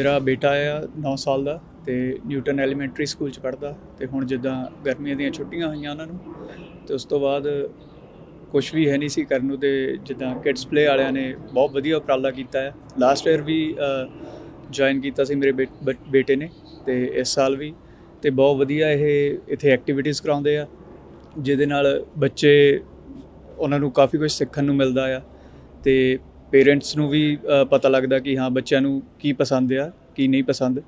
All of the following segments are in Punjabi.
ਮੇਰਾ ਬੇਟਾ ਆ 9 ਸਾਲ ਦਾ ਤੇ ਨਿਊਟਨ ਐਲੀਮੈਂਟਰੀ ਸਕੂਲ ਚ ਪੜਦਾ ਤੇ ਹੁਣ ਜਿੱਦਾਂ ਗਰਮੀਆਂ ਦੀਆਂ ਛੁੱਟੀਆਂ ਹੋਈਆਂ ਉਹਨਾਂ ਨੂੰ ਤੇ ਉਸ ਤੋਂ ਬਾਅਦ ਕੁਝ ਵੀ ਹੈ ਨਹੀਂ ਸੀ ਕਰਨ ਨੂੰ ਤੇ ਜਿੱਦਾਂ ਕਿਡਸ ਪਲੇ ਵਾਲਿਆਂ ਨੇ ਬਹੁਤ ਵਧੀਆ ਉਪਰਾਲਾ ਕੀਤਾ ਹੈ ਲਾਸਟ ਈਅਰ ਵੀ ਜੁਆਇਨ ਕੀਤਾ ਸੀ ਮੇਰੇ ਬੇ- ਬ- ਬੇਟੇ ਨੇ ਤੇ ਇਸ ਸਾਲ ਵੀ ਤੇ ਬਹੁਤ ਵਧੀਆ ਇਹ, ਇੱਥੇ ਐਕਟੀਵਿਟੀਜ਼ ਕਰਾਉਂਦੇ ਆ ਜਿਹਦੇ ਨਾਲ ਬੱਚੇ ਉਹਨਾਂ ਨੂੰ ਕਾਫੀ ਕੁਝ ਸਿੱਖਣ ਨੂੰ ਮਿਲਦਾ ਆ ਤੇ ਪੇਰੈਂਟਸ ਨੂੰ ਵੀ ਅ, ਪਤਾ ਲੱਗਦਾ ਕਿ ਹਾਂ ਬੱਚਿਆਂ ਨੂੰ ਕੀ ਪਸੰਦ ਆ ਕੀ ਨਹੀਂ ਪਸੰਦ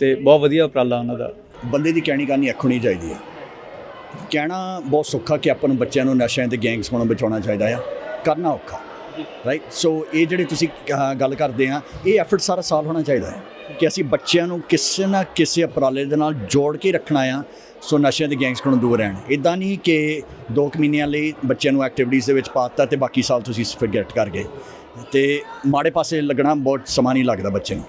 ਤੇ ਬਹੁਤ ਵਧੀਆ ਉਪਰਾਲਾ ਉਹਨਾਂ ਦਾ। ਬੰਦੇ ਦੀ ਕਹਿਣੀ ਕਰਨੀ ਅੱਖੋਂ ਨਹੀਂ ਚਾਹੀਦੀ ਹੈ ਕਹਿਣਾ ਬਹੁਤ ਸੌਖਾ ਕਿ ਆਪਾਂ ਨੂੰ ਬੱਚਿਆਂ ਨੂੰ ਨਸ਼ਿਆਂ ਤੇ ਗੈਂਗਸ ਕੋਲੋਂ ਬਚਾਉਣਾ ਚਾਹੀਦਾ ਆ। ਕਰਨਾ ਔਖਾ ਰਾਈਟ ਸੋ ਇਹ ਜਿਹੜੇ ਤੁਸੀਂ ਅਹ, ਗੱਲ ਕਰਦੇ ਆ ਇਹ ਐਫਰਟ ਸਾਰਾ ਸਾਲ ਹੋਣਾ ਚਾਹੀਦਾ ਹੈ ਕਿ ਅਸੀਂ ਬੱਚਿਆਂ ਨੂੰ ਕਿਸੇ ਨਾ ਕਿਸੇ ਉਪਰਾਲੇ ਦੇ ਨਾਲ ਜੋੜ ਕੇ ਰੱਖਣਾ ਆ ਸੋ ਨਸ਼ਿਆਂ ਦੇ ਗੈਂਗਸ ਨੂੰ ਦੂਰ ਰਹਿਣ। ਇਦਾਂ ਨਹੀਂ ਕਿ ਦੋ ਕੁ ਮਹੀਨਿਆਂ ਲਈ ਬੱਚਿਆਂ ਨੂੰ ਐਕਟੀਵਿਟੀਜ਼ ਦੇ ਵਿੱਚ ਪਾਤਾ ਤੇ ਬਾਕੀ ਸਾਲ ਤੁਸੀਂ ਫਰਗੇਟ ਕਰ ਗਏ। ਤੇ ਮਾੜੇ ਪਾਸੇ ਲੱਗਣਾ ਬਹੁਤ ਸਮਾਂ ਨਹੀਂ ਲੱਗਦਾ ਬੱਚੇ ਨੂੰ।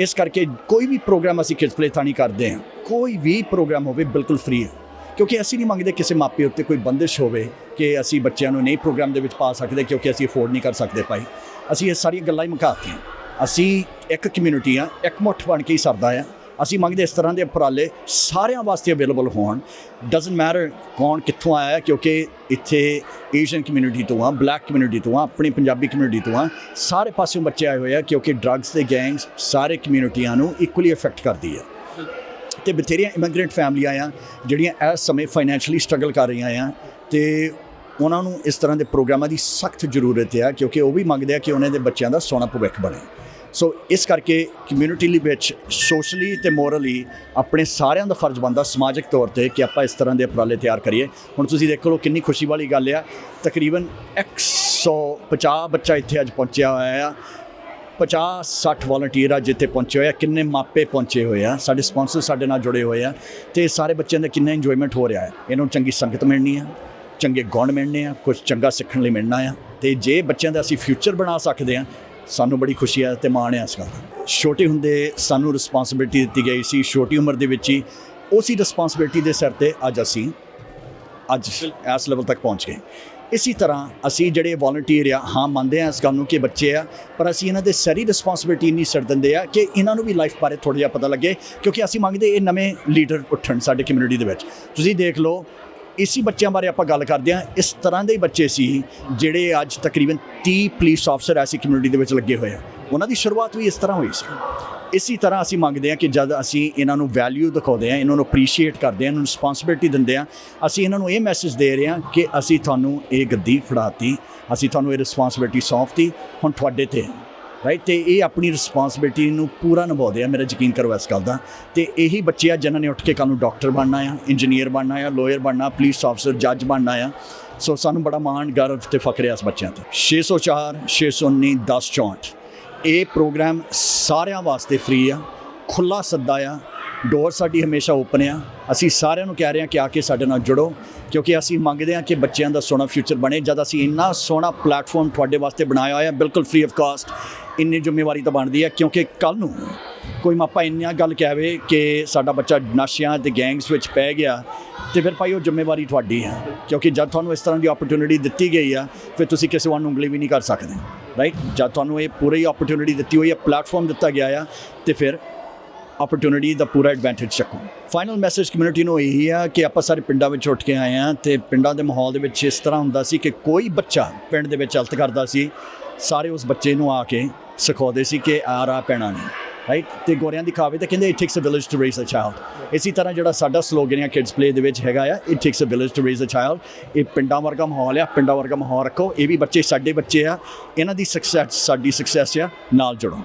ਇਸ ਕਰਕੇ ਕੋਈ ਵੀ ਪ੍ਰੋਗਰਾਮ ਅਸੀਂ ਕਿਡਸ ਪਲੇ ਥਾਣੀ ਕਰਦੇ ਹਾਂ। ਕੋਈ ਵੀ ਪ੍ਰੋਗਰਾਮ ਹੋਵੇ ਬਿਲਕੁਲ ਫ੍ਰੀ ਹੈ। ਕਿਉਂਕਿ ਅਸੀਂ ਨਹੀਂ ਮੰਗਦੇ ਕਿਸੇ ਮਾਪੇ ਉੱਤੇ ਕੋਈ ਬੰਦਿਸ਼ ਹੋਵੇ ਕਿ ਅਸੀਂ ਬੱਚਿਆਂ ਨੂੰ ਨਹੀਂ ਪ੍ਰੋਗਰਾਮ ਦੇ ਵਿੱਚ ਪਾ ਸਕਦੇ ਕਿਉਂਕਿ ਅਸੀਂ ਅਫੋਰਡ ਨਹੀਂ ਕਰ ਸਕਦੇ ਭਾਈ। ਅਸੀਂ ਇਹ ਸਾਰੀਆਂ ਗੱਲਾਂ ਹੀ ਮੁਕਾਤੀਆਂ ਅਸੀਂ ਇੱਕ ਕਮਿਊਨਿਟੀ ਆ ਇੱਕ ਮੁੱਠ ਬਣ ਕੇ ਹੀ ਸਰਦਾ ਆ ਅਸੀਂ ਮੰਗਦੇ ਇਸ ਤਰ੍ਹਾਂ ਦੇ ਉਪਰਾਲੇ ਸਾਰਿਆਂ ਵਾਸਤੇ ਅਵੇਲੇਬਲ ਹੋਣ। ਡਸਨਟ ਮੈਟਰ ਕੌਣ ਕਿੱਥੋਂ ਆਇਆ ਕਿਉਂਕਿ ਇੱਥੇ ਏਸ਼ੀਅਨ ਕਮਿਊਨਿਟੀ ਤੋਂ ਆ ਬਲੈਕ ਕਮਿਊਨਿਟੀ ਤੋਂ ਆ, ਆਪਣੀ ਪੰਜਾਬੀ ਕਮਿਊਨਿਟੀ ਤੋਂ ਆ, ਸਾਰੇ ਪਾਸਿਓਂ ਬੱਚੇ ਆਏ ਹੋਏ ਆ, ਕਿਉਂਕਿ ਡਰੱਗਸ ਤੇ ਗੈਂਗਸ ਸਾਰੇ ਕਮਿਊਨਿਟੀਆਂ ਨੂੰ ਇਕੁਅਲੀ ਅਫੈਕਟ ਕਰਦੀ ਹੈ ਤੇ ਬਥੇਰੀਆਂ ਇਮੀਗ੍ਰੈਂਟ ਫੈਮਲੀਆਂ ਆ ਜਿਹੜੀਆਂ ਇਸ ਸਮੇਂ ਫਾਈਨੈਂਸ਼ੀਅਲੀ ਸਟਰਗਲ ਕਰ ਰਹੀਆਂ ਆ ਤੇ ਉਹਨਾਂ ਨੂੰ ਇਸ ਤਰ੍ਹਾਂ ਦੇ ਪ੍ਰੋਗਰਾਮਾਂ ਦੀ ਸਖਤ ਜ਼ਰੂਰਤ ਆ, ਕਿਉਂਕਿ ਉਹ ਵੀ ਮੰਗਦੇ ਆ ਕਿ ਉਹਨਾਂ ਦੇ ਬੱਚਿਆਂ ਦਾ ਸੋਹਣਾ ਭਵਿੱਖ ਬਣੇ। ਸੋ ਇਸ ਕਰਕੇ ਕਮਿਊਨਿਟੀ ਲਈ ਵਿੱਚ ਸੋਸ਼ਲੀ ਤੇ ਮੋਰਲੀ ਆਪਣੇ ਸਾਰਿਆਂ ਦਾ ਫਰਜ਼ ਬਣਦਾ ਸਮਾਜਿਕ ਤੌਰ ਤੇ ਕਿ ਆਪਾਂ ਇਸ ਤਰ੍ਹਾਂ ਦੇ ਉਪਰਾਲੇ ਤਿਆਰ ਕਰੀਏ। ਹੁਣ ਤੁਸੀਂ ਦੇਖ ਲਓ ਕਿੰਨੀ ਖੁਸ਼ੀ ਵਾਲੀ ਗੱਲ ਆ। ਤਕਰੀਬਨ 150 ਬੱਚਾ ਇੱਥੇ ਅੱਜ ਪਹੁੰਚਿਆ ਹੋਇਆ ਆ। 50 60 ਵਾਲੰਟੀਅਰ ਆ ਜਿੱਥੇ ਪਹੁੰਚੇ ਹੋਏ ਆ। ਕਿੰਨੇ ਮਾਪੇ ਪਹੁੰਚੇ ਹੋਏ ਆ। ਸਾਡੇ ਸਪਾਂਸਰ ਸਾਡੇ ਨਾਲ ਜੁੜੇ ਹੋਏ ਆ। ਤੇ ਸਾਰੇ ਬੱਚਿਆਂ ਦਾ ਕਿੰਨਾ ਇੰਜੋਇਮੈਂਟ ਹੋ ਰਿਹਾ ਹੈ ਇਹਨਾਂ ਨੂੰ ਚੰਗੀ ਸੰਗਤ ਮਿਲਣੀ ਆ, ਚੰਗੇ ਗੁਣ ਮਿਲਣੇ ਆ ਕੁਝ ਚੰਗਾ ਸਿੱਖਣ ਲਈ ਮਿਲਣਾ ਆ। ਤੇ ਜੇ ਬੱਚਿਆਂ ਦਾ ਅਸੀਂ ਫਿਊਚਰ ਬਣਾ ਸਕਦੇ ਆ ਸਾਨੂੰ ਬੜੀ ਖੁਸ਼ੀ ਹੈ ਤੇ ਮਾਣ ਆ ਇਸ ਗੱਲ ਦਾ। ਛੋਟੇ ਹੁੰਦੇ ਸਾਨੂੰ ਰਿਸਪਾਂਸਿਬਿਲਟੀ ਦਿੱਤੀ ਗਈ ਸੀ, ਛੋਟੀ ਉਮਰ ਦੇ ਵਿੱਚ ਹੀ ਉਸੇ ਰਿਸਪਾਂਸਿਬਿਲਟੀ ਦੇ ਸਿਰ ਤੇ ਅੱਜ ਅਸੀਂ ਅੱਜ ਇਸ ਲੈਵਲ ਤੱਕ ਪਹੁੰਚ ਗਏ। ਇਸੇ ਤਰ੍ਹਾਂ ਅਸੀਂ ਜਿਹੜੇ ਵਾਲੰਟੀਅਰ ਆ, ਹਾਂ ਮੰਨਦੇ ਆ ਇਸ ਗੱਲ ਨੂੰ ਕਿ ਬੱਚੇ ਆ, ਪਰ ਅਸੀਂ ਇਹਨਾਂ ਦੇ ਸਾਰੀ ਰਿਸਪਾਂਸਿਬਿਲਟੀ ਨਹੀਂ ਛੱਡ ਦਿੰਦੇ ਆ ਕਿ ਇਹਨਾਂ ਨੂੰ ਵੀ ਲਾਈਫ ਬਾਰੇ ਥੋੜਾ ਜਿਹਾ ਪਤਾ ਲੱਗੇ, ਕਿਉਂਕਿ ਅਸੀਂ ਮੰਗਦੇ ਇਹ ਨਵੇਂ ਲੀਡਰ ਉੱਠਣ ਸਾਡੇ ਕਮਿਊਨਿਟੀ ਦੇ ਵਿੱਚ। ਤੁਸੀਂ ਦੇਖ ਲਓ ਇਸੀ ਬੱਚਿਆਂ ਬਾਰੇ ਆਪਾਂ ਗੱਲ ਕਰਦੇ ਹਾਂ। ਇਸ ਤਰ੍ਹਾਂ ਦੇ ਬੱਚੇ ਸੀ ਜਿਹੜੇ ਅੱਜ ਤਕਰੀਬਨ 30 ਪੁਲਿਸ ਅਫਸਰ ਐਸੀ ਕਮਿਊਨਿਟੀ ਦੇ ਵਿੱਚ ਲੱਗੇ ਹੋਏ ਆ। ਉਹਨਾਂ ਦੀ ਸ਼ੁਰੂਆਤ ਵੀ ਇਸ ਤਰ੍ਹਾਂ ਹੋਈ ਸੀ। ਇਸੇ ਤਰ੍ਹਾਂ ਅਸੀਂ ਮੰਗਦੇ ਹਾਂ ਕਿ ਜਦ ਅਸੀਂ ਇਹਨਾਂ ਨੂੰ ਵੈਲਿਊ ਦਿਖਾਉਂਦੇ ਹਾਂ, ਇਹਨਾਂ ਨੂੰ ਅਪਰੀਸ਼ੀਏਟ ਕਰਦੇ ਹਾਂ, ਇਹਨਾਂ ਨੂੰ ਰਿਸਪਾਂਸਿਬਿਲਟੀ ਦਿੰਦੇ ਹਾਂ, ਅਸੀਂ ਇਹਨਾਂ ਨੂੰ ਇਹ ਮੈਸੇਜ ਦੇ ਰਹੇ ਹਾਂ ਕਿ ਅਸੀਂ ਤੁਹਾਨੂੰ ਇਹ ਗੱਦੀ ਫੜਾਤੀ, ਅਸੀਂ ਤੁਹਾਨੂੰ ਇਹ ਰਿਸਪਾਂਸਿਬਿਲਟੀ ਸੌਂਪਤੀ, ਹੁਣ ਤੁਹਾਡੇ ਤੇ ਰਾਈਟ ਤੇ ਇਹ ਆਪਣੀ ਰਿਸਪਾਂਸਿਬਿਲਟੀ ਨੂੰ ਪੂਰਾ ਨਿਭਾਉਂਦੇ ਆ, ਮੇਰਾ ਯਕੀਨ ਕਰੋ ਇਸ ਗੱਲ ਦਾ। ਤੇ ਇਹੀ ਬੱਚੇ ਆ ਜਿਨ੍ਹਾਂ ਨੇ ਉੱਠ ਕੇ ਕੱਲ੍ਹ ਨੂੰ ਡਾਕਟਰ ਬਣਨਾ ਆ ਇੰਜੀਨੀਅਰ ਬਣਨਾ ਆ ਲਾਇਰ ਬਣਨਾ ਪੁਲਿਸ ਅਫਸਰ ਜੱਜ ਬਣਨਾ ਆ। ਸੋ ਸਾਨੂੰ ਬੜਾ ਮਾਣ, ਗਰਵ ਤੇ ਫਖਰ ਹੈ ਇਸ ਬੱਚਿਆਂ ਤੇ। 604 619 1064 ਇਹ ਪ੍ਰੋਗਰਾਮ ਸਾਰਿਆਂ ਵਾਸਤੇ ਫ੍ਰੀ ਆ ਖੁੱਲਾ ਸੱਦਾ ਆ ਡੋਰ ਸਾਡੀ ਹਮੇਸ਼ਾ ਓਪਨ ਆ। ਅਸੀਂ ਸਾਰਿਆਂ ਨੂੰ ਕਹਿ ਰਹੇ ਹਾਂ ਕਿ ਆ ਕੇ ਸਾਡੇ ਨਾਲ ਜੁੜੋ, ਕਿਉਂਕਿ ਅਸੀਂ ਮੰਗਦੇ ਹਾਂ ਕਿ ਬੱਚਿਆਂ ਦਾ ਸੋਹਣਾ ਫਿਊਚਰ ਬਣੇ। ਜਦ ਅਸੀਂ ਇੰਨਾ ਸੋਹਣਾ ਪਲੇਟਫਾਰਮ ਤੁਹਾਡੇ ਵਾਸਤੇ ਬਣਾਇਆ ਹੋਇਆ, ਬਿਲਕੁਲ ਫ੍ਰੀ ਆਫ ਕਾਸਟ ਇੰਨੀ ਜ਼ਿੰਮੇਵਾਰੀ ਤਾਂ ਬਣਦੀ ਹੈ। ਕਿਉਂਕਿ ਕੱਲ ਨੂੰ ਕੋਈ ਮਾਪਾ ਇੰਨੀਆਂ ਗੱਲ ਕਹਵੇ ਕਿ ਸਾਡਾ ਬੱਚਾ ਨਸ਼ਿਆਂ ਤੇ ਗੈਂਗਸ ਵਿੱਚ ਪੈ ਗਿਆ, ਤੇ ਫਿਰ ਭਾਈ ਉਹ ਜ਼ਿੰਮੇਵਾਰੀ ਤੁਹਾਡੀ ਹੈ ਕਿਉਂਕਿ ਜਦ ਤੁਹਾਨੂੰ ਇਸ ਤਰ੍ਹਾਂ ਦੀ ਓਪਰਚ्युनिटी ਦਿੱਤੀ ਗਈ ਆ, ਫਿਰ ਤੁਸੀਂ ਕਿਸੇ ਵਾਂ ਨੂੰ ਉਂਗਲੀ ਵੀ ਨਹੀਂ ਕਰ ਸਕਦੇ। ਰਾਈਟ ਜਦ ਤੁਹਾਨੂੰ ਇਹ ਪੂਰੀ ਓਪਰਚ्युनिटी ਦਿੱਤੀ ਹੋਈ ਹੈ ਪਲੇਟਫਾਰਮ ਦਿੱਤਾ ਗਿਆ ਆ, ਤੇ ਫਿਰ ਓਪਰਚੁਨਿਟੀ ਦਾ ਪੂਰਾ ਐਡਵਾਂਟੇਜ ਚੱਕੋ ਫਾਈਨਲ ਮੈਸੇਜ ਕਮਿਊਨਿਟੀ ਨੂੰ ਇਹੀ ਆ ਕਿ ਆਪਾਂ ਸਾਰੇ ਪਿੰਡਾਂ ਵਿੱਚ ਉੱਠ ਕੇ ਆਏ ਆ ਤੇ ਪਿੰਡਾਂ ਦੇ ਮਾਹੌਲ ਦੇ ਵਿੱਚ ਇਸ ਤਰ੍ਹਾਂ ਹੁੰਦਾ ਸੀ ਕਿ ਕੋਈ ਬੱਚਾ ਪਿੰਡ ਦੇ ਵਿੱਚ ਹਲਤ ਕਰਦਾ ਸੀ, ਸਾਰੇ ਉਸ ਬੱਚੇ ਨੂੰ ਆ ਕੇ ਸਿਖਾਉਂਦੇ ਸੀ ਕਿ ਆ ਰਾ ਪੈਣਾ ਨਹੀਂ ਰਾਈਟ ਤੇ ਗੋਰਿਆਂ ਦੀ ਕਹਾਵਤ ਤਾਂ ਕਹਿੰਦੇ it takes a village to raise a child ਇਸੇ ਤਰ੍ਹਾਂ ਜਿਹੜਾ ਸਾਡਾ ਸਲੋਗਨ ਆ ਕਿਡਸ ਪਲੇ ਦੇ ਵਿੱਚ ਹੈਗਾ ਆ it takes a village to raise a child ਇਹ ਪਿੰਡਾਂ ਵਰਗਾ ਮਾਹੌਲ ਆ, ਪਿੰਡਾਂ ਵਰਗਾ ਮਾਹੌਲ ਰੱਖੋ, ਇਹ ਵੀ ਬੱਚੇ ਸਾਡੇ ਬੱਚੇ ਆ, ਇਹਨਾਂ ਦੀ ਸਕਸੈਸ ਸਾਡੀ ਸਕਸੈਸ ਆ, ਨਾਲ ਜੁੜੋ।